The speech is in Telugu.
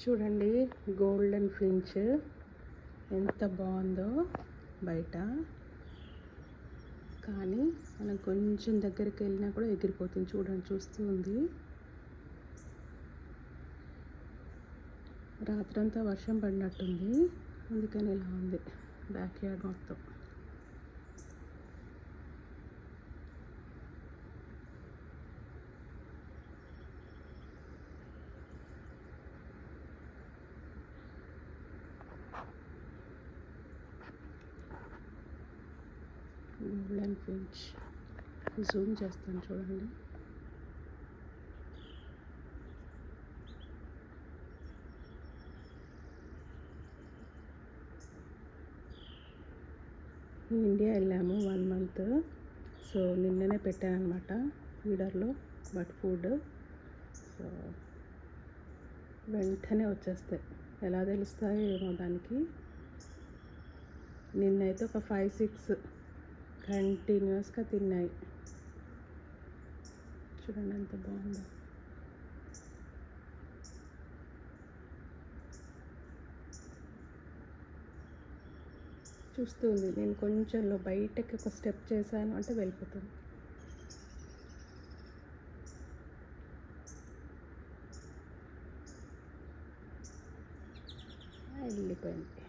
చూడండి గోల్డెన్ ఫించ్ ఎంత బాగుందో బయట. కానీ మనం కొంచెం దగ్గరికి వెళ్ళినా కూడా ఎగిరిపోతుంది చూడండి చూస్తూ ఉంది. రాత్రంతా వర్షం పడినట్టుంది అందుకని ఇలా ఉంది బ్యాక్ యార్డ్ మొత్తం. గోల్డెన్ ఫించ్ జూమ్ చేస్తాను చూడండి ఇండియా వెళ్ళాము వన్ మంత్ సో నిన్ననే పెట్టాను అనమాట ఫీడర్లో బట్ ఫుడ్ సో వెంటనే వచ్చేస్తాయి ఎలా తెలుస్తాయో ఏమో దానికి. నిన్నైతే ఒక ఫైవ్ సిక్స్ కంటిన్యూస్గా తిన్నాయి. చూడండి ఎంత బాగుందో. చూస్తుంది నేను కొంచెంలో బయటకి ఒక స్టెప్ చేశాను అంటే వెళ్ళిపోతుంది. వెళ్ళిపోయింది.